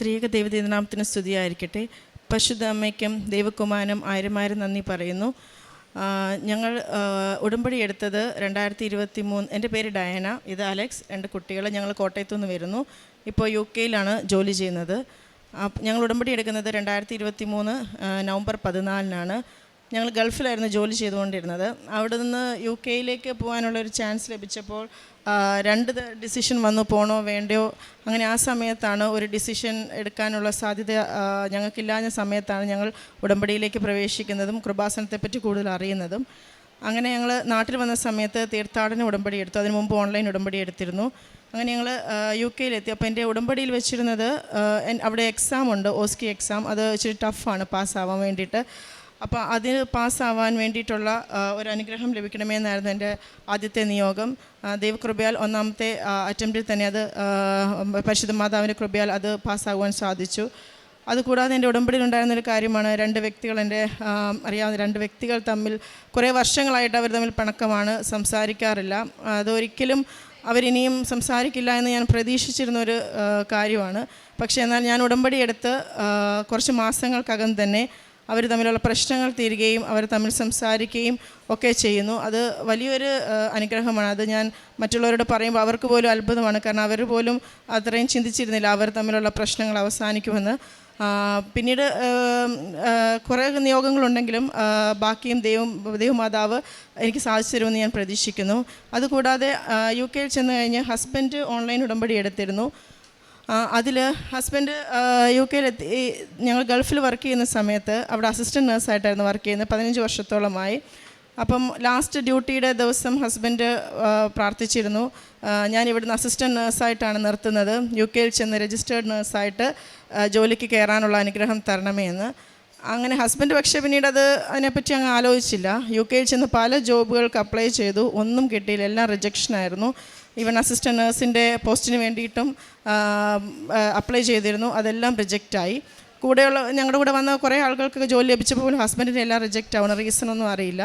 ത്രിയേക ദൈവദീനാമത്തിന് സ്തുതിയായിരിക്കട്ടെ. പരിശുദ്ധ അമ്മയ്ക്കും ദൈവകുമാരനും ആയിരമായിരം നന്ദി പറയുന്നു. ഞങ്ങൾ ഉടമ്പടി എടുത്തത് രണ്ടായിരത്തി ഇരുപത്തി മൂന്ന് എന്റെ പേര് ഡയന ഇത് അലക്സ് രണ്ട് കുട്ടികൾ ഞങ്ങൾ കോട്ടയത്തു നിന്ന് വരുന്നു. ഇപ്പോൾ യു കെയിലാണ് ജോലി ചെയ്യുന്നത്. ഞങ്ങൾ ഉടമ്പടി എടുക്കുന്നത് രണ്ടായിരത്തി ഇരുപത്തി മൂന്ന് നവംബർ പതിനാലിനാണ്. ഞങ്ങൾ ഗൾഫിലായിരുന്നു ജോലി ചെയ്തുകൊണ്ടിരുന്നത്. അവിടെ നിന്ന് യു കെയിലേക്ക് പോകാനുള്ള ഒരു ചാൻസ് ലഭിച്ചപ്പോൾ രണ്ട് ഡിസിഷൻ വന്നു പോണോ വേണ്ടയോ അങ്ങനെ ആ സമയത്താണ് ഒരു ഡിസിഷൻ എടുക്കാനുള്ള സാധ്യത ഞങ്ങൾക്കില്ലാഞ്ഞ സമയത്താണ് ഞങ്ങൾ ഉടമ്പടിയിലേക്ക് പ്രവേശിക്കുന്നതും കൃപാസനത്തെപ്പറ്റി കൂടുതൽ അറിയുന്നതും. അങ്ങനെ ഞങ്ങൾ നാട്ടിൽ വന്ന സമയത്ത് തീർത്ഥാടന ഉടമ്പടി എടുത്തു. അതിനു മുമ്പ് ഓൺലൈൻ ഉടമ്പടി എടുത്തിരുന്നു. അങ്ങനെ ഞങ്ങൾ യു കെയിലെത്തി അപ്പോൾ എന്റെ ഉടമ്പടിയിൽ വെച്ചിരുന്നത് അവിടെ എക്സാം ഉണ്ട് ഓസ്കി എക്സാം അത് ഇച്ചിരി ടഫാണ് പാസ്സാവാൻ വേണ്ടിയിട്ട്. അപ്പോൾ അതിന് പാസ്സാവാൻ വേണ്ടിയിട്ടുള്ള ഒരു അനുഗ്രഹം ലഭിക്കണമെന്നായിരുന്നു എന്റെ ആദ്യത്തെ നിയോഗം. ദൈവകൃപയാൽ ഒന്നാമത്തെ അറ്റംപ്റ്റിൽ തന്നെ അത് പരിശുദ്ധ മാതാവിന്റെ കൃപയാൽ അത് പാസ്സാകുവാൻ സാധിച്ചു. അതുകൂടാതെ എന്റെ ഉടമ്പടിയിൽ ഉണ്ടായിരുന്ന ഒരു കാര്യമാണ് രണ്ട് വ്യക്തികൾ എന്റെ അറിയാവുന്ന രണ്ട് വ്യക്തികൾ തമ്മിൽ കുറേ വർഷങ്ങളായിട്ട് അവർ തമ്മിൽ പിണക്കമാണ് സംസാരിക്കാറില്ല. അതൊരിക്കലും അവരിനിയും സംസാരിക്കില്ല എന്ന് ഞാൻ പ്രതീക്ഷിച്ചിരുന്ന ഒരു കാര്യമാണ്. പക്ഷേ എന്നാൽ ഞാൻ ഉടമ്പടി എടുത്ത് കുറച്ച് മാസങ്ങൾക്കകം തന്നെ അവർ തമ്മിലുള്ള പ്രശ്നങ്ങൾ തീരുകയും അവർ തമ്മിൽ സംസാരിക്കുകയും ഒക്കെ ചെയ്യുന്നു. അത് വലിയൊരു അനുഗ്രഹമാണ്. അത് ഞാൻ മറ്റുള്ളവരോട് പറയുമ്പോൾ അവർക്ക് പോലും അത്ഭുതമാണ്. കാരണം അവർ പോലും അത്രയും ചിന്തിച്ചിരുന്നില്ല അവർ തമ്മിലുള്ള പ്രശ്നങ്ങൾ അവസാനിക്കുമെന്ന്. പിന്നീട് കുറേ നിയോഗങ്ങളുണ്ടെങ്കിലും ബാക്കിയും ദൈവം ദൈവമാതാവ് എനിക്ക് സാധിച്ചു തരുമെന്ന് ഞാൻ പ്രതീക്ഷിക്കുന്നു. അതുകൂടാതെ യു കെയിൽ ചെന്ന് കഴിഞ്ഞ് ഹസ്ബൻഡ് ഓൺലൈൻ ഉടമ്പടി എടുത്തിരുന്നു. അതിൽ ഹസ്ബൻഡ് യു കെയിലെത്തി ഞങ്ങൾ ഗൾഫിൽ വർക്ക് ചെയ്യുന്ന സമയത്ത് അവിടെ അസിസ്റ്റന്റ് നേഴ്സായിട്ടായിരുന്നു വർക്ക് ചെയ്യുന്നത് പതിനഞ്ച് വർഷത്തോളമായി. അപ്പം ലാസ്റ്റ് ഡ്യൂട്ടിയുടെ ദിവസം ഹസ്ബൻഡ് പ്രാർത്ഥിച്ചിരുന്നു. ഞാൻ ഇവിടുന്ന് അസിസ്റ്റന്റ് നേഴ്സായിട്ടാണ് നിർത്തുന്നത്. യു കെയിൽ ചെന്ന് രജിസ്റ്റേർഡ് നേഴ്സായിട്ട് ജോലിക്ക് കയറാനുള്ള അനുഗ്രഹം തരണമേ എന്ന്. അങ്ങനെ ഹസ്ബൻഡ് പക്ഷേ പിന്നീട് അത് അതിനെപ്പറ്റി അങ്ങ് ആലോചിച്ചില്ല. യു കെയിൽ ചെന്ന് പല ജോബുകൾക്ക് അപ്ലൈ ചെയ്തു. ഒന്നും കിട്ടിയില്ല. എല്ലാം റിജക്ഷനായിരുന്നു ഈവൻ അസിസ്റ്റന്റ് നഴ്സിന്റെ പോസ്റ്റിന് വേണ്ടിയിട്ടും അപ്ലൈ ചെയ്തിരുന്നു. അതെല്ലാം റിജക്റ്റായി കൂടെയുള്ള ഞങ്ങളുടെ കൂടെ വന്ന കുറേ ആളുകൾക്കൊക്കെ ജോലി ലഭിച്ചപ്പോൾ പോലും ഹസ്ബൻഡിന്റെ എല്ലാം റിജക്റ്റ് ആവുന്ന. റീസണൊന്നും അറിയില്ല.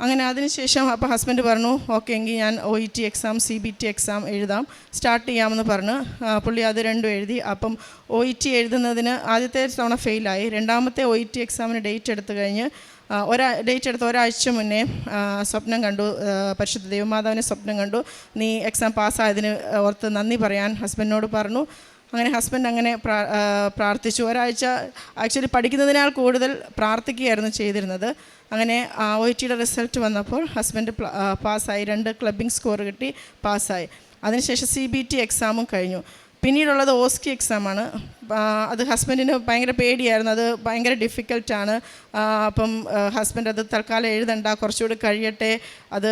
അങ്ങനെ അതിനുശേഷം അപ്പോൾ ഹസ്ബൻഡ് പറഞ്ഞു ഓക്കെ എങ്കിൽ ഞാൻ O E T exam C B T exam എഴുതാം. സ്റ്റാർട്ട് ചെയ്യാമെന്ന് പറഞ്ഞ്. പുള്ളി അത് രണ്ടും എഴുതി. അപ്പം ഒ ഇ ടി എഴുതുന്നതിന് ആദ്യത്തെ തവണ ഫെയിലായി രണ്ടാമത്തെ ഒ ഇ ടി എക്സാമിന് ഡേറ്റ് എടുത്തു കഴിഞ്ഞ് ഒരാ ഡേറ്റ് എടുത്ത് ഒരാഴ്ച മുന്നേ സ്വപ്നം കണ്ടു. പരിശുദ്ധ ദേവമാതാവിനെ സ്വപ്നം കണ്ടു. നീ എക്സാം പാസ്സായതിന് ഓർത്ത് നന്ദി പറയാൻ ഹസ്ബൻഡിനോട് പറഞ്ഞു. അങ്ങനെ ഹസ്ബൻഡ് അങ്ങനെ പ്രാ- പ്രാർത്ഥിച്ചു. ഒരാഴ്ച ആക്ച്വലി പഠിക്കുന്നതിനാൽ കൂടുതൽ പ്രാർത്ഥിക്കുകയായിരുന്നു ചെയ്തിരുന്നത്. അങ്ങനെ ഒ ടിയുടെ റിസൾട്ട് വന്നപ്പോൾ ഹസ്ബൻഡ് പാസ്സായി രണ്ട് ക്ലബിംഗ് സ്കോർ കിട്ടി പാസ്സായി അതിനുശേഷം സി ബി ടി എക്സാമും കഴിഞ്ഞു. പിന്നീടുള്ളത് ഓസ്കി എക്സാമാണ് അത് ഹസ്ബൻഡിന് ഭയങ്കര പേടിയായിരുന്നു. അത് ഭയങ്കര ഡിഫിക്കൽട്ടാണ് അപ്പം ഹസ്ബൻഡ് അത് തൽക്കാലം എഴുതണ്ട കുറച്ചുകൂടി കഴിയട്ടെ. അത്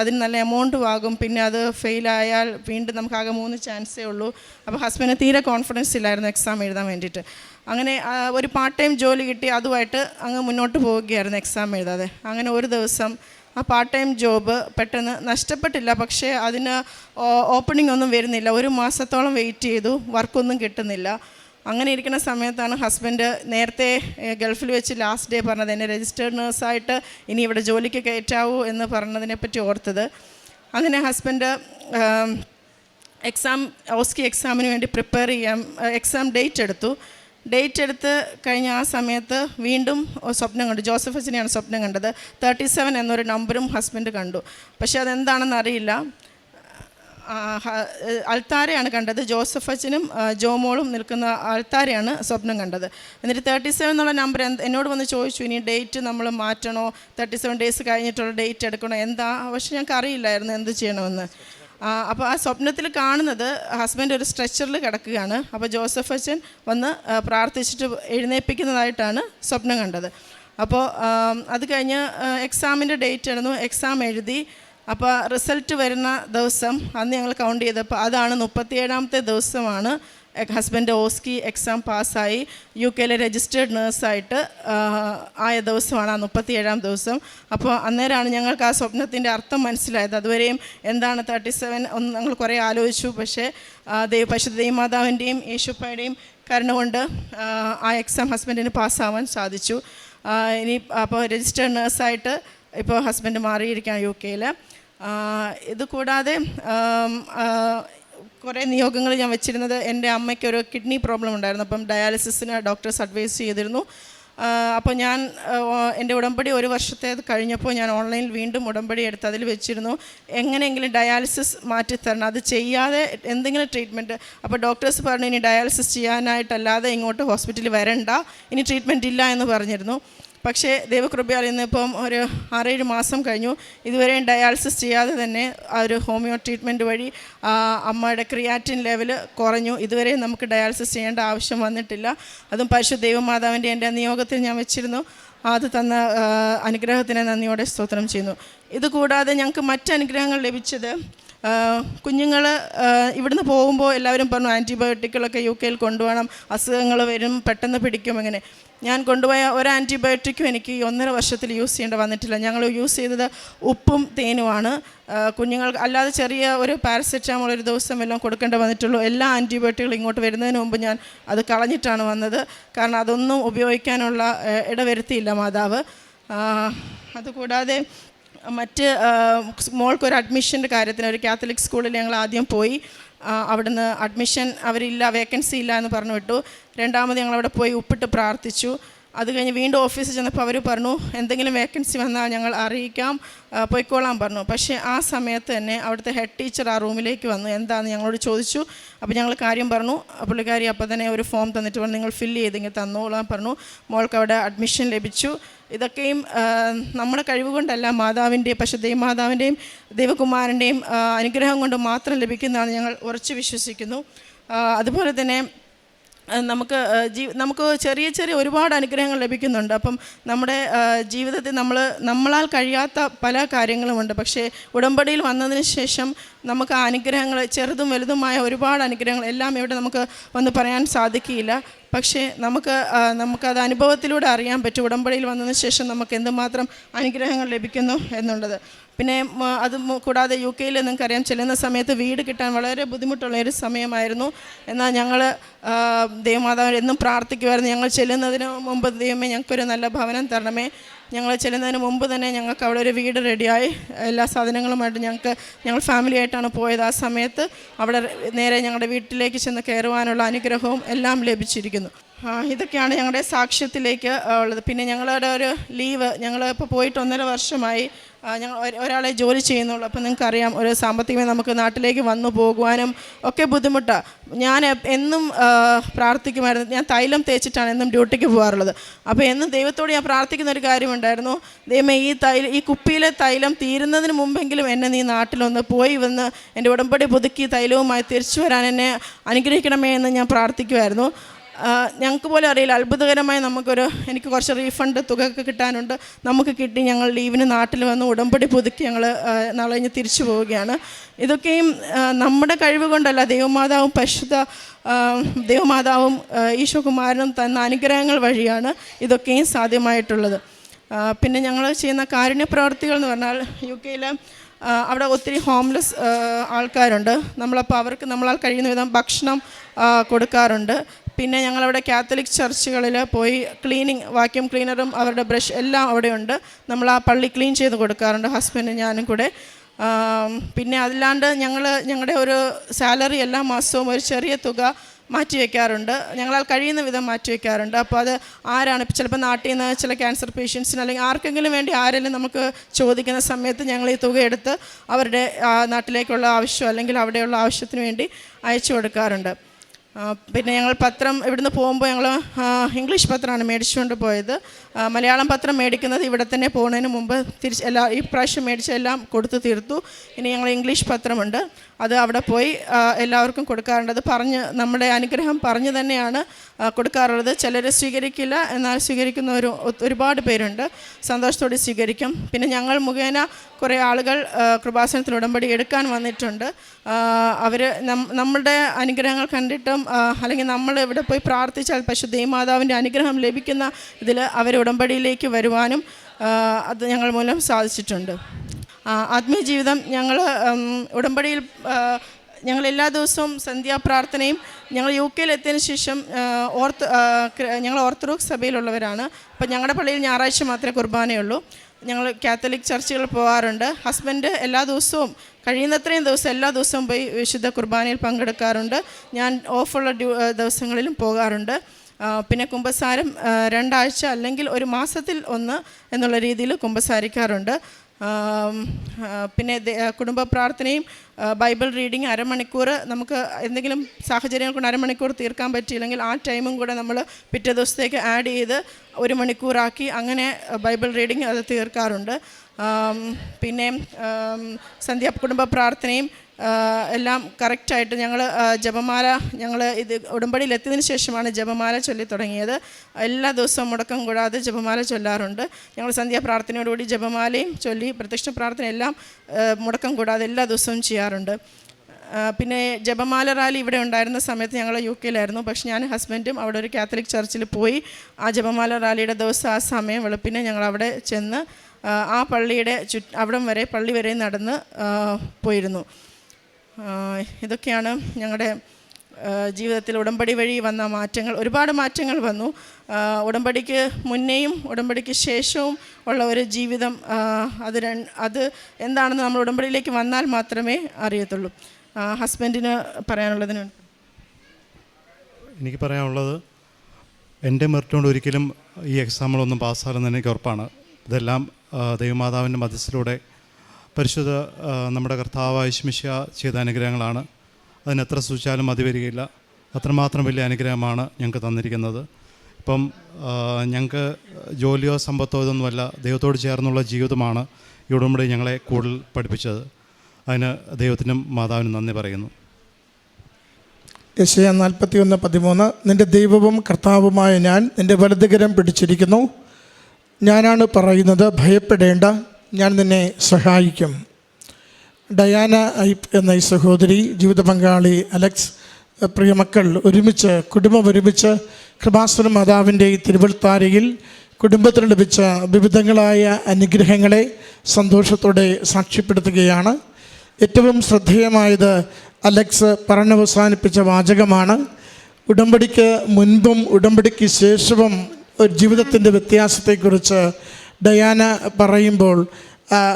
അതിന് നല്ല എമൗണ്ട് ആകും പിന്നെ അത് ഫെയിലായാൽ വീണ്ടും നമുക്കാകെ മൂന്ന് ചാൻസേ ഉള്ളൂ. അപ്പോൾ ഹസ്ബൻഡിന് തീരെ കോൺഫിഡൻസ് ഇല്ലായിരുന്നു എക്സാം എഴുതാൻ വേണ്ടിയിട്ട്. അങ്ങനെ ഒരു പാർട്ട് ടൈം ജോലി കിട്ടി. അതുമായിട്ട് അങ്ങ് മുന്നോട്ട് പോവുകയായിരുന്നു എക്സാം എഴുതാതെ. അങ്ങനെ ഒരു ദിവസം ആ പാർട്ട് ടൈം ജോബ് പെട്ടെന്ന് നഷ്ടപ്പെട്ടില്ല. പക്ഷേ അതിന് ഓപ്പണിംഗ് ഒന്നും വരുന്നില്ല. ഒരു മാസത്തോളം വെയിറ്റ് ചെയ്തു. വർക്കൊന്നും കിട്ടുന്നില്ല. അങ്ങനെ ഇരിക്കുന്ന സമയത്താണ് ഹസ്ബൻഡ് നേരത്തെ ഗൾഫിൽ വെച്ച് ലാസ്റ്റ് ഡേ പറഞ്ഞത്. എന്നെ രജിസ്റ്റേഡ് നേഴ്സായിട്ട് ഇനി ഇവിടെ ജോലിക്ക് കയറ്റാവൂ എന്ന് പറഞ്ഞതിനെ പറ്റി ഓർത്തത്. അങ്ങനെ ഹസ്ബൻഡ് എക്സാം ഓസ്കി എക്സാമിന് വേണ്ടി പ്രിപ്പയർ ചെയ്യാം എക്സാം ഡേറ്റ് എടുത്തു. ഡേറ്റ് എടുത്ത് കഴിഞ്ഞ ആ സമയത്ത് വീണ്ടും സ്വപ്നം കണ്ടു. ജോസഫ് അച്ഛനെയാണ് സ്വപ്നം കണ്ടത്. തേർട്ടി സെവൻ എന്നൊരു നമ്പറും ഹസ്ബൻഡ് കണ്ടു. പക്ഷേ അതെന്താണെന്ന് അറിയില്ല. അൽത്താരയാണ് കണ്ടത്. ജോസഫ് അച്ഛനും ജോമോളും നിൽക്കുന്ന അൾത്താരയാണ് സ്വപ്നം കണ്ടത്. എന്നിട്ട് തേർട്ടി സെവൻ എന്നുള്ള നമ്പർ എന്നോട് വന്ന് ചോദിച്ചു ഇനി ഡേറ്റ് നമ്മൾ മാറ്റണോ? തേർട്ടി സെവൻ ഡേയ്സ് കഴിഞ്ഞിട്ടുള്ള ഡേറ്റ് എടുക്കണോ? എന്താ? പക്ഷെ ഞങ്ങൾക്ക് അറിയില്ലായിരുന്നു എന്ത് ചെയ്യണമെന്ന്. അപ്പോൾ ആ സ്വപ്നത്തിൽ കാണുന്നത് ഹസ്ബൻഡ് ഒരു സ്ട്രെച്ചറിൽ കിടക്കുകയാണ്. അപ്പോൾ ജോസഫ് അച്ഛൻ വന്ന് പ്രാർത്ഥിച്ചിട്ട് എഴുന്നേൽപ്പിക്കുന്നതായിട്ടാണ് സ്വപ്നം കണ്ടത്. അപ്പോൾ അത് കഴിഞ്ഞ് എക്സാമിന്റെ ഡേറ്റ് ആയിരുന്നു. എക്സാം എഴുതി. അപ്പോൾ റിസൾട്ട് വരുന്ന ദിവസം അന്ന് ഞങ്ങൾ കൗണ്ട് ചെയ്തപ്പോൾ അതാണ് മുപ്പത്തിയേഴാമത്തെ ദിവസമാണ്. ഹസ്ബൻഡ് ഓസ്കി എക്സാം പാസ്സായി. യു കെയിലെ രജിസ്റ്റേർഡ് നേഴ്സായിട്ട് ആയ ദിവസമാണ് ആ മുപ്പത്തിയേഴാം ദിവസം. അപ്പോൾ അന്നേരമാണ് ഞങ്ങൾക്ക് ആ സ്വപ്നത്തിന്റെ അർത്ഥം മനസ്സിലായത്. അതുവരെയും എന്താണ് തേർട്ടി സെവൻ ഒന്ന് ഞങ്ങൾ കുറേ ആലോചിച്ചു. പക്ഷേ ദൈവ പശു ദൈവമാതാവിന്റെയും യേശുപ്പയുടെയും കരുണ കൊണ്ട് ആ, എക്സാം ഹസ്ബൻഡിന് പാസ്സാവാൻ സാധിച്ചു. ഇനി അപ്പോൾ രജിസ്റ്റേർഡ് നേഴ്സായിട്ട് ഇപ്പോൾ ഹസ്ബൻഡ് മാറിയിരിക്കുകയാണ് യു കെയിൽ ഇത് കൂടാതെ കുറേ നിയോഗങ്ങൾ ഞാൻ വെച്ചിരുന്നത് എന്റെ അമ്മയ്ക്ക് ഒരു കിഡ്നി പ്രോബ്ലം ഉണ്ടായിരുന്നു. അപ്പം ഡയാലിസിസിന് ഡോക്ടേഴ്സ് അഡ്വൈസ് ചെയ്തിരുന്നു. അപ്പോൾ ഞാൻ എന്റെ ഉടമ്പടി ഒരു വർഷത്തേത് കഴിഞ്ഞപ്പോൾ ഞാൻ ഓൺലൈനിൽ വീണ്ടും ഉടമ്പടി എടുത്ത് അതിൽ വെച്ചിരുന്നു. എങ്ങനെയെങ്കിലും ഡയാലിസിസ് മാറ്റിത്തരണം. അത് ചെയ്യാതെ എന്തെങ്കിലും ട്രീറ്റ്മെന്റ്. അപ്പോൾ ഡോക്ടേഴ്സ് പറഞ്ഞു ഇനി ഡയാലിസിസ് ചെയ്യാനായിട്ടല്ലാതെ ഇങ്ങോട്ട് ഹോസ്പിറ്റലിൽ വരണ്ട. ഇനി ട്രീറ്റ്മെന്റ് ഇല്ല എന്ന് പറഞ്ഞിരുന്നു. പക്ഷേ ദൈവകൃപയാൽ ഇന്നിപ്പം ഒരു ആറേഴ് മാസം കഴിഞ്ഞു. ഇതുവരെയും ഡയാലിസിസ് ചെയ്യാതെ തന്നെ ആ ഒരു ഹോമിയോ ട്രീറ്റ്മെന്റ് വഴി അമ്മയുടെ ക്രിയാറ്റിൻ ലെവൽ കുറഞ്ഞു. ഇതുവരെ നമുക്ക് ഡയാലിസിസ് ചെയ്യേണ്ട ആവശ്യം വന്നിട്ടില്ല. അതും പരിശുദ്ധ ദൈവമാതാവിന്റെ എന്റെ നിയോഗത്തിൽ ഞാൻ വെച്ചിരുന്നു. അത് തന്ന അനുഗ്രഹത്തിന് നന്ദിയോടെ സ്തോത്രം ചെയ്യുന്നു. ഇതുകൂടാതെ ഞങ്ങൾക്ക് മറ്റ് അനുഗ്രഹങ്ങൾ ലഭിച്ചത് കുഞ്ഞുങ്ങൾ ഇവിടുന്ന് പോകുമ്പോൾ എല്ലാവരും പറഞ്ഞു ആന്റിബയോട്ടിക്കുകളൊക്കെ യു കെയിൽ കൊണ്ടുപോകണം. അസുഖങ്ങൾ വരും പെട്ടെന്ന് പിടിക്കും അങ്ങനെ. ഞാൻ കൊണ്ടുപോയ ഒരു ആന്റിബയോട്ടിക്കും എനിക്ക് ഒന്നര വർഷത്തിൽ യൂസ് ചെയ്യേണ്ട വന്നിട്ടില്ല. ഞങ്ങൾ യൂസ് ചെയ്തത് ഉപ്പും തേനുമാണ്. കുഞ്ഞുങ്ങൾ കുഞ്ഞുങ്ങൾക്ക് അല്ലാതെ ചെറിയ ഒരു പാരസെറ്റാമോൾ ഒരു ദിവസം എല്ലാം കൊടുക്കേണ്ട വന്നിട്ടുള്ളൂ. എല്ലാ ആന്റിബയോട്ടിക്കുകളും ഇങ്ങോട്ട് വരുന്നതിന് മുമ്പ് ഞാൻ അത് കളഞ്ഞിട്ടാണ് വന്നത്. കാരണം അതൊന്നും ഉപയോഗിക്കാനുള്ള ഇടവരുത്തിയില്ല മാതാവ്. അതുകൂടാതെ മറ്റ് മോൾക്കൊരു അഡ്മിഷന്റെ കാര്യത്തിന് ഒരു കാത്തലിക് സ്കൂളിൽ ഞങ്ങൾ ആദ്യം പോയി. അവിടുന്ന് അഡ്മിഷൻ അവരില്ല വേക്കൻസി ഇല്ല എന്ന് പറഞ്ഞു വിട്ടു. രണ്ടാമത് ഞങ്ങൾ അവിടെ പോയി ഉപ്പിട്ട് പ്രാർത്ഥിച്ചു. അത് കഴിഞ്ഞ് വീണ്ടും ഓഫീസിൽ ചെന്നപ്പോൾ അവർ പറഞ്ഞു എന്തെങ്കിലും വേക്കൻസി വന്നാൽ ഞങ്ങൾ അറിയിക്കാം. പോയിക്കോളാം പറഞ്ഞു. പക്ഷേ ആ സമയത്ത് തന്നെ അവിടുത്തെ ഹെഡ് ടീച്ചർ ആ റൂമിലേക്ക് വന്നു. എന്താണെന്ന് ഞങ്ങളോട് ചോദിച്ചു. അപ്പോൾ ഞങ്ങൾ കാര്യം പറഞ്ഞു. പുള്ളിക്കാരി അപ്പോൾ തന്നെ ഒരു ഫോം തന്നിട്ട് പറഞ്ഞു നിങ്ങൾ ഫില്ല് ചെയ്തെങ്കിൽ തന്നോളാൻ പറഞ്ഞു. മോൾക്ക് അവിടെ അഡ്മിഷൻ ലഭിച്ചു. ഇതൊക്കെയും നമ്മുടെ കഴിവ് കൊണ്ടല്ല മാതാവിന്റെയും പക്ഷേ ദൈവമാതാവിന്റെയും ദൈവകുമാരന്റെയും അനുഗ്രഹം കൊണ്ട് മാത്രം ലഭിക്കുന്നതാണ് ഞങ്ങൾ ഉറച്ചു വിശ്വസിക്കുന്നു. അതുപോലെ തന്നെ നമുക്ക് ജീ നമുക്ക് ചെറിയ ചെറിയ ഒരുപാട് അനുഗ്രഹങ്ങൾ ലഭിക്കുന്നുണ്ട്. അപ്പം നമ്മുടെ ജീവിതത്തിൽ നമ്മൾ നമ്മളാൽ കഴിയാത്ത പല കാര്യങ്ങളുമുണ്ട്. പക്ഷേ ഉടമ്പടിയിൽ വന്നതിന് ശേഷം നമുക്ക് ആ അനുഗ്രഹങ്ങൾ ചെറുതും വലുതുമായ ഒരുപാട് അനുഗ്രഹങ്ങൾ എല്ലാം ഇവിടെ നമുക്ക് വന്ന് പറയാൻ സാധിക്കില്ല പക്ഷേ നമുക്ക് നമുക്കത് അനുഭവത്തിലൂടെ അറിയാൻ പറ്റും. ഉടമ്പടിയിൽ വന്നതിന് ശേഷം നമുക്ക് എന്തുമാത്രം അനുഗ്രഹങ്ങൾ ലഭിക്കുന്നു എന്നുള്ളത്. പിന്നെ അത് കൂടാതെ യു കെയിൽ നിങ്ങൾക്കറിയാം ചെല്ലുന്ന സമയത്ത് വീട് കിട്ടാൻ വളരെ ബുദ്ധിമുട്ടുള്ള ഒരു സമയമായിരുന്നു. എന്നാൽ ഞങ്ങൾ ദൈവമാതാവ് എന്നും പ്രാർത്ഥിക്കുമായിരുന്നു ഞങ്ങൾ ചെല്ലുന്നതിന് മുമ്പ് ദൈവമേ ഞങ്ങൾക്കൊരു നല്ല ഭവനം തരണമേ. ഞങ്ങൾ ചെല്ലുന്നതിന് മുമ്പ് തന്നെ ഞങ്ങൾക്ക് അവിടെ ഒരു വീട് റെഡിയായി എല്ലാ സാധനങ്ങളുമായിട്ട് ഞങ്ങൾക്ക് ഞങ്ങൾ ഫാമിലി ആയിട്ടാണ് പോയത്. ആ സമയത്ത് അവിടെ നേരെ ഞങ്ങളുടെ വീട്ടിലേക്ക് ചെന്ന് കയറുവാനുള്ള അനുഗ്രഹവും എല്ലാം ലഭിച്ചിരിക്കുന്നു. ഇതൊക്കെയാണ് ഞങ്ങളുടെ സാക്ഷ്യത്തിലേക്ക് ഉള്ളത്. പിന്നെ ഞങ്ങളുടെ ഒരു ലീവ് ഞങ്ങൾ ഇപ്പോൾ പോയിട്ട് ഒന്നര വർഷമായി ഞങ്ങൾ ഒര- ഒരാളെ ജോലി ചെയ്യുന്നുള്ളൂ. അപ്പോൾ നിങ്ങൾക്ക് അറിയാം ഒരു സാമ്പത്തികമായി നമുക്ക് നാട്ടിലേക്ക് വന്നു പോകുവാനും ഒക്കെ ബുദ്ധിമുട്ടാണ് ഞാൻ എന്നും പ്രാർത്ഥിക്കുമായിരുന്നു. ഞാൻ തൈലം തേച്ചിട്ടാണ് എന്നും ഡ്യൂട്ടിക്ക് പോകാറുള്ളത്. അപ്പോൾ എന്നും ദൈവത്തോട് ഞാൻ പ്രാർത്ഥിക്കുന്ന ഒരു കാര്യമുണ്ടായിരുന്നു. ദൈവമേ ഈ തൈല ഈ കുപ്പിയിലെ തൈലം തീരുന്നതിന് മുമ്പെങ്കിലും എന്നെ നീ നാട്ടിലൊന്ന് പോയി വന്ന് എന്റെ ഉടമ്പടി പുതുക്കി തൈലവുമായി തിരിച്ചു വരാൻ എന്നെ അനുഗ്രഹിക്കണമേ എന്ന് ഞാൻ പ്രാർത്ഥിക്കുമായിരുന്നു ഞങ്ങൾക്ക് പോലും അറിയില്ല. അത്ഭുതകരമായി നമുക്കൊരു എനിക്ക് കുറച്ച് റീഫണ്ട് തുക ഒക്കെ കിട്ടാനുണ്ട്. നമുക്ക് കിട്ടി ഞങ്ങൾ ലീവിന് നാട്ടിൽ വന്ന് ഉടമ്പടി പുതുക്കി ഞങ്ങൾ നാളെ തിരിച്ചു പോവുകയാണ്. ഇതൊക്കെയും നമ്മുടെ കഴിവ് കൊണ്ടല്ല ദൈവമാതാവും പശുത ദൈവമാതാവും ഈശോകുമാരനും തന്ന അനുഗ്രഹങ്ങൾ വഴിയാണ് ഇതൊക്കെയും സാധ്യമായിട്ടുള്ളത്. പിന്നെ ഞങ്ങൾ ചെയ്യുന്ന കാരുണ്യ പ്രവർത്തികൾ എന്ന് പറഞ്ഞാൽ യു കെയിലെ അവിടെ ഒത്തിരി ഹോംലെസ് ആൾക്കാരുണ്ട്. നമ്മളപ്പോൾ അവർക്ക് നമ്മളാൽ കഴിയുന്ന വിധം ഭക്ഷണം കൊടുക്കാറുണ്ട്. പിന്നെ ഞങ്ങളവിടെ കാത്തലിക് ചർച്ചുകളിൽ പോയി ക്ലീനിങ് വാക്യൂം ക്ലീനറും അവരുടെ ബ്രഷ് എല്ലാം അവിടെയുണ്ട്. നമ്മൾ ആ പള്ളി ക്ലീൻ ചെയ്ത് കൊടുക്കാറുണ്ട് ഹസ്ബൻഡും ഞാനും കൂടെ. പിന്നെ അതില്ലാണ്ട് ഞങ്ങൾ ഞങ്ങളുടെ ഒരു സാലറി എല്ലാ മാസവും ഒരു ചെറിയ തുക മാറ്റി വയ്ക്കാറുണ്ട് ഞങ്ങളാൽ കഴിയുന്ന വിധം മാറ്റി വയ്ക്കാറുണ്ട് അപ്പോൾ അത് ആരാണ് ചിലപ്പോൾ നാട്ടിൽ നിന്ന് ചില ക്യാൻസർ പേഷ്യൻസിന് അല്ലെങ്കിൽ ആർക്കെങ്കിലും വേണ്ടി ആരെങ്കിലും നമുക്ക് ചോദിക്കുന്ന സമയത്ത് ഞങ്ങൾ ഈ തുക എടുത്ത് അവരുടെ നാട്ടിലേക്കുള്ള ആവശ്യം അല്ലെങ്കിൽ അവിടെയുള്ള ആവശ്യത്തിന് വേണ്ടി അയച്ചു കൊടുക്കാറുണ്ട്. പിന്നെ ഞങ്ങൾ പത്രം ഇവിടുന്ന് പോകുമ്പോൾ ഞങ്ങൾ ഇംഗ്ലീഷ് പത്രമാണ് മേടിച്ചുകൊണ്ട് പോയത്. മലയാളം പത്രം മേടിക്കുന്നത് ഇവിടെ തന്നെ പോകുന്നതിന് മുമ്പ് തിരിച്ച് എല്ലാ ഈ പ്രാവശ്യം മേടിച്ചെല്ലാം കൊടുത്തു തീർത്തു. ഇനി ഞങ്ങൾ ഇംഗ്ലീഷ് പത്രമുണ്ട്. അത് അവിടെ പോയി എല്ലാവർക്കും കൊടുക്കാറുണ്ട്. പറഞ്ഞ് നമ്മുടെ അനുഗ്രഹം പറഞ്ഞു തന്നെയാണ് കൊടുക്കാറുള്ളത്. ചിലർ സ്വീകരിക്കില്ല എന്നാൽ സ്വീകരിക്കുന്നവർ ഒരുപാട് പേരുണ്ട്. സന്തോഷത്തോടെ സ്വീകരിക്കും. പിന്നെ ഞങ്ങൾ മുഖേന കുറേ ആളുകൾ കൃപാസനത്തിൽ ഉടമ്പടി എടുക്കാൻ വന്നിട്ടുണ്ട്. അവർ നമ്മുടെ അനുഗ്രഹങ്ങൾ കണ്ടിട്ടും അല്ലെങ്കിൽ നമ്മൾ ഇവിടെ പോയി പ്രാർത്ഥിച്ചാൽ പശു ദേവമാതാവിന്റെ അനുഗ്രഹം ലഭിക്കുന്ന ഇതിൽ അവർ ഉടമ്പടിയിലേക്ക് വരുവാനും അത് ഞങ്ങൾ മൂലം സാധിച്ചിട്ടുണ്ട്. ആത്മീയ ജീവിതം ഞങ്ങൾ ഉടമ്പടിയിൽ ഞങ്ങൾ എല്ലാ ദിവസവും സന്ധ്യാപ്രാർത്ഥനയും ഞങ്ങൾ യു കെയിൽ എത്തിയതിന് ശേഷം ഓർത്ത് ഞങ്ങൾ ഓർത്തഡോക്സ് സഭയിലുള്ളവരാണ്. അപ്പം ഞങ്ങളുടെ പള്ളിയിൽ ഞായറാഴ്ച മാത്രമേ കുർബാനയുള്ളൂ. ഞങ്ങൾ കാത്തലിക് ചർച്ചുകളിൽ പോകാറുണ്ട് ഹസ്ബൻഡ് എല്ലാ ദിവസവും കഴിയുന്നത്രയും ദിവസം എല്ലാ ദിവസവും പോയി വിശുദ്ധ കുർബാനയിൽ പങ്കെടുക്കാറുണ്ട്. ഞാൻ ഓഫുള്ള ദിവസങ്ങളിലും പോകാറുണ്ട്. പിന്നെ കുമ്പസാരം രണ്ടാഴ്ച അല്ലെങ്കിൽ ഒരു മാസത്തിൽ ഒന്ന് എന്നുള്ള രീതിയിൽ കുമ്പസാരിക്കാറുണ്ട്. പിന്നെ കുടുംബ പ്രാർത്ഥനയും ബൈബിൾ റീഡിങ് അരമണിക്കൂർ നമുക്ക് എന്തെങ്കിലും സാഹചര്യങ്ങൾ കൊണ്ട് അരമണിക്കൂർ തീർക്കാൻ പറ്റിയില്ലെങ്കിൽ ആ ടൈമും കൂടെ നമ്മൾ പിറ്റേ ദിവസത്തേക്ക് ആഡ് ചെയ്ത് ഒരു മണിക്കൂറാക്കി അങ്ങനെ ബൈബിൾ റീഡിങ് അത് തീർക്കാറുണ്ട്. പിന്നെ സന്ധ്യ കുടുംബ പ്രാർത്ഥനയും എല്ലാം കറക്റ്റായിട്ട് ഞങ്ങൾ ജപമാല ഞങ്ങൾ ഇത് ഉടമ്പടിയിൽ എത്തിയതിന് ശേഷമാണ് ജപമാല ചൊല്ലി തുടങ്ങിയത്. എല്ലാ ദിവസവും മുടക്കം കൂടാതെ ജപമാല ചൊല്ലാറുണ്ട്. ഞങ്ങൾ സന്ധ്യാ പ്രാർത്ഥനയോടുകൂടി ജപമാലയും ചൊല്ലി പ്രത്യക്ഷ പ്രാർത്ഥന എല്ലാം മുടക്കം കൂടാതെ എല്ലാ ദിവസവും ചെയ്യാറുണ്ട്. പിന്നെ ജപമാല റാലി ഇവിടെ ഉണ്ടായിരുന്ന സമയത്ത് ഞങ്ങൾ യു കെയിലായിരുന്നു. പക്ഷെ ഞാൻ ഹസ്ബൻഡും അവിടെ ഒരു കാത്തലിക് ചർച്ചിൽ പോയി ആ ജപമാല റാലിയുടെ ദിവസം ആ സമയം വെളുപ്പിനെ ഞങ്ങൾ അവിടെ ചെന്ന് ആ, പള്ളിയുടെ ചുറ്റ് അവിടം വരെ പള്ളി വരെ നടന്ന് പോയിരുന്നു. ഇതൊക്കെയാണ് ഞങ്ങളുടെ ജീവിതത്തിൽ ഉടമ്പടി വഴി വന്ന മാറ്റങ്ങൾ. ഒരുപാട് മാറ്റങ്ങൾ വന്നു. ഉടമ്പടിക്ക് മുന്നേയും ഉടമ്പടിക്ക് ശേഷവും ഉള്ള ഒരു ജീവിതം അത് അത് എന്താണെന്ന് നമ്മൾ ഉടമ്പടിയിലേക്ക് വന്നാൽ മാത്രമേ അറിയത്തുള്ളൂ. ഹസ്ബൻഡിന് പറയാനുള്ളതിന് എനിക്ക് പറയാനുള്ളത് എന്റെ മെറിറ്റ് കൊണ്ട് ഒരിക്കലും ഈ എക്സാമുകളൊന്നും പാസ്സാകുന്നതിന് എനിക്ക് ഉറപ്പാണ്. ഇതെല്ലാം ദൈവമാതാവിന്റെ മധ്യസ്ഥിലൂടെ പരിശുദ്ധ നമ്മുടെ കർത്താവായ ശിമിഷ്യ ചെയ്ത അനുഗ്രഹങ്ങളാണ്. അതിന് എത്ര സൂചിച്ചാലും മതി വരികയില്ല. അത്രമാത്രം വലിയ അനുഗ്രഹമാണ് ഞങ്ങൾക്ക് തന്നിരിക്കുന്നത്. ഇപ്പം ഞങ്ങൾക്ക് ജോലിയോ സമ്പത്തോ ഇതൊന്നുമല്ല. ദൈവത്തോട് ചേർന്നുള്ള ജീവിതമാണ് ഈ ഉടമ്പടി ഞങ്ങളെ കൂടുതൽ പഠിപ്പിച്ചത്. അതിന് ദൈവത്തിനും മാതാവിനും നന്ദി പറയുന്നു. യശയ നാൽപ്പത്തി ഒന്ന് പതിമൂന്ന്. നിന്റെ ദൈവവും കർത്താവുമായ ഞാൻ നിന്റെ വലതുകരം പിടിച്ചിരിക്കുന്നു. ഞാനാണ് പറയുന്നത് ഭയപ്പെടേണ്ട. ഞാൻ നിന്നെ സഹായിക്കും. ഡയാന ഐപ്പ് എന്ന ഈ സഹോദരി ജീവിത പങ്കാളി അലക്സ് പ്രിയ മക്കൾ ഒരുമിച്ച് കുടുംബം ഒരുമിച്ച് കൃപാസുര മാതാവിന്റെ ഈ തിരുവൽത്താരയിൽ കുടുംബത്തിന് ലഭിച്ച വിവിധങ്ങളായ അനുഗ്രഹങ്ങളെ സന്തോഷത്തോടെ സാക്ഷ്യപ്പെടുത്തുകയാണ്. ഏറ്റവും ശ്രദ്ധേയമായത് അലക്സ് പറഞ്ഞവസാനിപ്പിച്ച വാചകമാണ്. ഉടമ്പടിക്ക് മുൻപും ഉടമ്പടിക്ക് ശേഷവും ഒരു ജീവിതത്തിന്റെ വ്യത്യാസത്തെക്കുറിച്ച് ഡയാന പറയുമ്പോൾ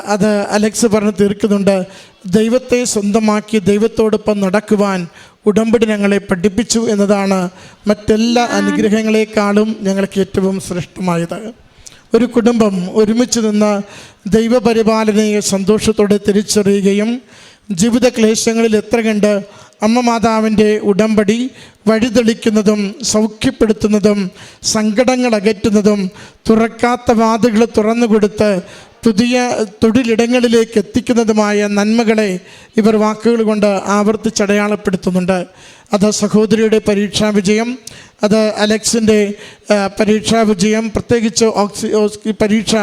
അത് അലക്സ് പറഞ്ഞ് തീർക്കുന്നുണ്ട് ദൈവത്തെ സ്വന്തമാക്കി ദൈവത്തോടൊപ്പം നടക്കുവാൻ ഉടമ്പടി ഞങ്ങളെ പഠിപ്പിച്ചു എന്നതാണ് മറ്റെല്ലാ അനുഗ്രഹങ്ങളെക്കാളും ഞങ്ങൾക്ക് ഏറ്റവും ശ്രേഷ്ഠമായത്. ഒരു കുടുംബം ഒരുമിച്ച് നിന്ന് ദൈവപരിപാലനയെ സന്തോഷത്തോടെ തിരിച്ചറിയുകയും ജീവിത ക്ലേശങ്ങളിൽ എത്ര കണ്ട് അമ്മ മാതാവിന്റെ ഉടമ്പടി വഴിതെളിക്കുന്നതും സൗഖ്യപ്പെടുത്തുന്നതും സങ്കടങ്ങൾ അകറ്റുന്നതും തുറക്കാത്ത വാതുകൾ തുറന്നുകൊടുത്ത് പുതിയ തൊഴിലിടങ്ങളിലേക്ക് എത്തിക്കുന്നതുമായ നന്മകളെ ഇവർ വാക്കുകൾ കൊണ്ട് ആവർത്തിച്ചടയാളപ്പെടുത്തുന്നുണ്ട് അത് സഹോദരിയുടെ പരീക്ഷാ വിജയം അത് അലക്സിന്റെ പരീക്ഷാ വിജയം. പ്രത്യേകിച്ച് ഓക്സി ഓക്സി പരീക്ഷ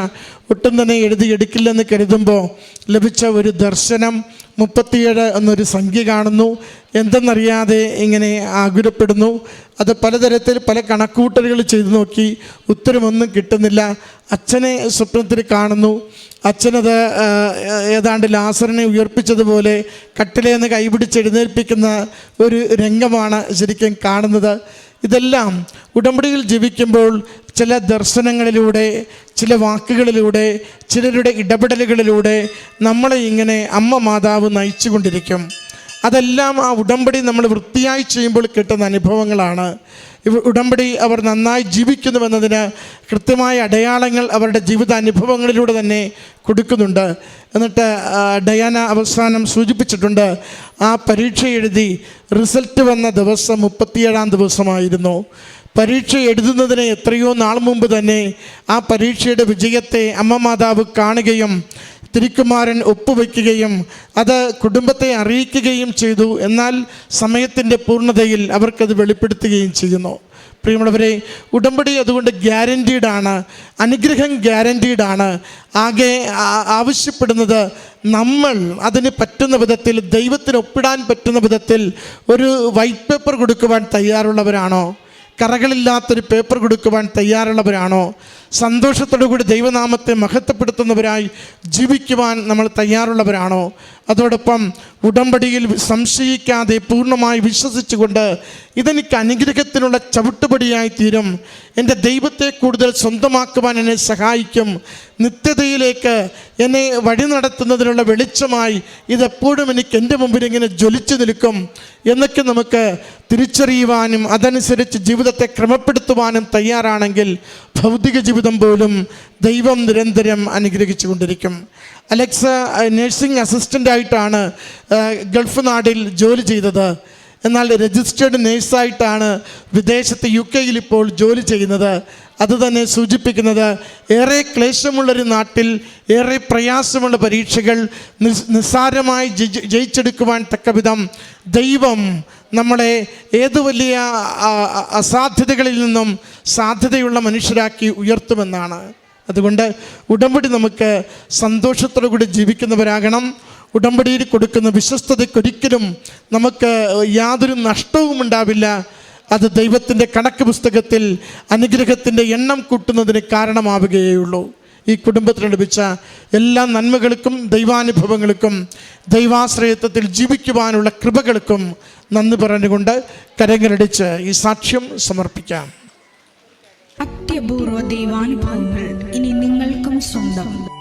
ഒട്ടും തന്നെ എഴുതിയെടുക്കില്ലെന്ന് കരുതുമ്പോൾ ലഭിച്ച ഒരു ദർശനം മുപ്പത്തിയേഴ് എന്നൊരു സംഖ്യ കാണുന്നു. എന്തെന്നറിയാതെ ഇങ്ങനെ ആകുലപ്പെടുന്നു. അത് പലതരത്തിൽ പല കണക്കൂട്ടലുകൾ ചെയ്തു നോക്കി ഉത്തരമൊന്നും കിട്ടുന്നില്ല. അച്ഛനെ സ്വപ്നത്തിൽ കാണുന്നു. അച്ഛനത് ഏതാണ്ട് ലാസറിനെ ഉയർപ്പിച്ചതുപോലെ കട്ടിലേന്ന് കൈപിടിച്ച് എഴുന്നേൽപ്പിക്കുന്ന ഒരു രംഗമാണ് ശരിക്കും കാണുന്നത്. ഇതെല്ലാം ഉടമ്പടിയിൽ ജീവിക്കുമ്പോൾ ചില ദർശനങ്ങളിലൂടെ ചില വാക്കുകളിലൂടെ ചിലരുടെ ഇടപെടലുകളിലൂടെ നമ്മളെ ഇങ്ങനെ അമ്മ മാതാവ് നയിച്ചുകൊണ്ടിരിക്കും. അതെല്ലാം ആ ഉടമ്പടി നമ്മൾ വൃത്തിയായി ചെയ്യുമ്പോൾ കിട്ടുന്ന അനുഭവങ്ങളാണ്. ഉടമ്പടി അവർ നന്നായി ജീവിക്കുന്നുവെന്നതിന് കൃത്യമായ അടയാളങ്ങൾ അവരുടെ ജീവിതാനുഭവങ്ങളിലൂടെ തന്നെ കൊടുക്കുന്നുണ്ട്. എന്നിട്ട് ഡയാന അവസാനം സൂചിപ്പിച്ചിട്ടുണ്ട് ആ പരീക്ഷ എഴുതി റിസൾട്ട് വന്ന ദിവസം മുപ്പത്തിയേഴാം ദിവസമായിരുന്നു. പരീക്ഷ എഴുതുന്നതിന് എത്രയോ നാൾ മുമ്പ് തന്നെ ആ പരീക്ഷയുടെ വിജയത്തെ അമ്മ മാതാവ് കാണുകയും തിരുക്കുമാരൻ ഒപ്പുവെക്കുകയും അത് കുടുംബത്തെ അറിയിക്കുകയും ചെയ്തു. എന്നാൽ സമയത്തിന്റെ പൂർണതയിൽ അവർക്കത് വെളിപ്പെടുത്തുകയും ചെയ്യുന്നു. പ്രിയമുള്ളവരെ ഉടമ്പടി അതുകൊണ്ട് ഗ്യാരന്റീഡാണ് അനുഗ്രഹം ഗ്യാരന്റീഡാണ് ആകെ ആവശ്യപ്പെടുന്നത് നമ്മൾ അതിന് പറ്റുന്ന വിധത്തിൽ ദൈവത്തിന് ഒപ്പിടാൻ പറ്റുന്ന വിധത്തിൽ ഒരു വൈറ്റ് പേപ്പർ കൊടുക്കുവാൻ തയ്യാറുള്ളവരാണോ? കറകളില്ലാത്തൊരു പേപ്പർ കൊടുക്കുവാൻ തയ്യാറുള്ളവരാണോ? സന്തോഷത്തോടു കൂടി ദൈവനാമത്തെ മഹത്വപ്പെടുത്തുന്നവരായി ജീവിക്കുവാൻ നമ്മൾ തയ്യാറുള്ളവരാണോ? അതോടൊപ്പം ഉടമ്പടിയിൽ സംശയിക്കാതെ പൂർണമായി വിശ്വസിച്ചുകൊണ്ട് ഇതെനിക്ക് അനുഗ്രഹത്തിനുള്ള ചവിട്ടുപടിയായി തീരും എന്റെ ദൈവത്തെ കൂടുതൽ സ്വന്തമാക്കുവാൻ എന്നെ സഹായിക്കും. നിത്യതയിലേക്ക് എന്നെ വഴി നടത്തുന്നതിനുള്ള വെളിച്ചമായി ഇതെപ്പോഴും എനിക്ക് എന്റെ മുമ്പിൽ ഇങ്ങനെ ജ്വലിച്ചു നിൽക്കും. എന്നൊക്കെ നമുക്ക് തിരിച്ചറിയുവാനും അതനുസരിച്ച് ജീവിതത്തെ ക്രമപ്പെടുത്തുവാനും തയ്യാറാണെങ്കിൽ ഭൗതിക ജീവിതം പോലും ദൈവം നിരന്തരം അനുഗ്രഹിച്ചു കൊണ്ടിരിക്കും. അലക്സ നഴ്സിംഗ് അസിസ്റ്റന്റായിട്ടാണ് ഗൾഫ് നാടിൽ ജോലി ചെയ്തത്. എന്നാൽ രജിസ്റ്റേഡ് നേഴ്സായിട്ടാണ് വിദേശത്ത് യു കെയിൽ ഇപ്പോൾ ജോലി ചെയ്യുന്നത്. അതുതന്നെ സൂചിപ്പിക്കുന്നത് ഏറെ ക്ലേശമുള്ളൊരു നാട്ടിൽ ഏറെ പ്രയാസമുള്ള പരീക്ഷകൾ നിസ് നിസ്സാരമായി ജയി- ജയിച്ചെടുക്കുവാൻ തക്കവിധം ദൈവം നമ്മളെ ഏത് വലിയ അസാധ്യതകളിൽ നിന്നും സാധ്യതയുള്ള മനുഷ്യരാക്കി ഉയർത്തുമെന്നാണ്. അതുകൊണ്ട് ഉടമ്പടി നമുക്ക് സന്തോഷത്തോടു കൂടി ജീവിക്കുന്നവരാകണം. ഉടമ്പടിയിൽ കൊടുക്കുന്ന വിശ്വസ്തതയ്ക്കൊരിക്കലും നമുക്ക് യാതൊരു നഷ്ടവും ഉണ്ടാവില്ല. അത് ദൈവത്തിന്റെ കണക്ക് പുസ്തകത്തിൽ അനുഗ്രഹത്തിന്റെ എണ്ണം കൂട്ടുന്നതിന് കാരണമാവുകയുള്ളൂ ഈ കുടുംബത്തിന് ലഭിച്ച എല്ലാ നന്മകൾക്കും ദൈവാനുഭവങ്ങൾക്കും ദൈവാശ്രയത്വത്തിൽ ജീവിക്കുവാനുള്ള കൃപകൾക്കും നന്ദി പറഞ്ഞുകൊണ്ട് കരങ്ങളടിച്ച് ഈ സാക്ഷ്യം സമർപ്പിക്കാം. അത്യപൂർവ ദൈവാനുഭവങ്ങൾ ഇനി നിങ്ങൾക്കും സ്വന്തം.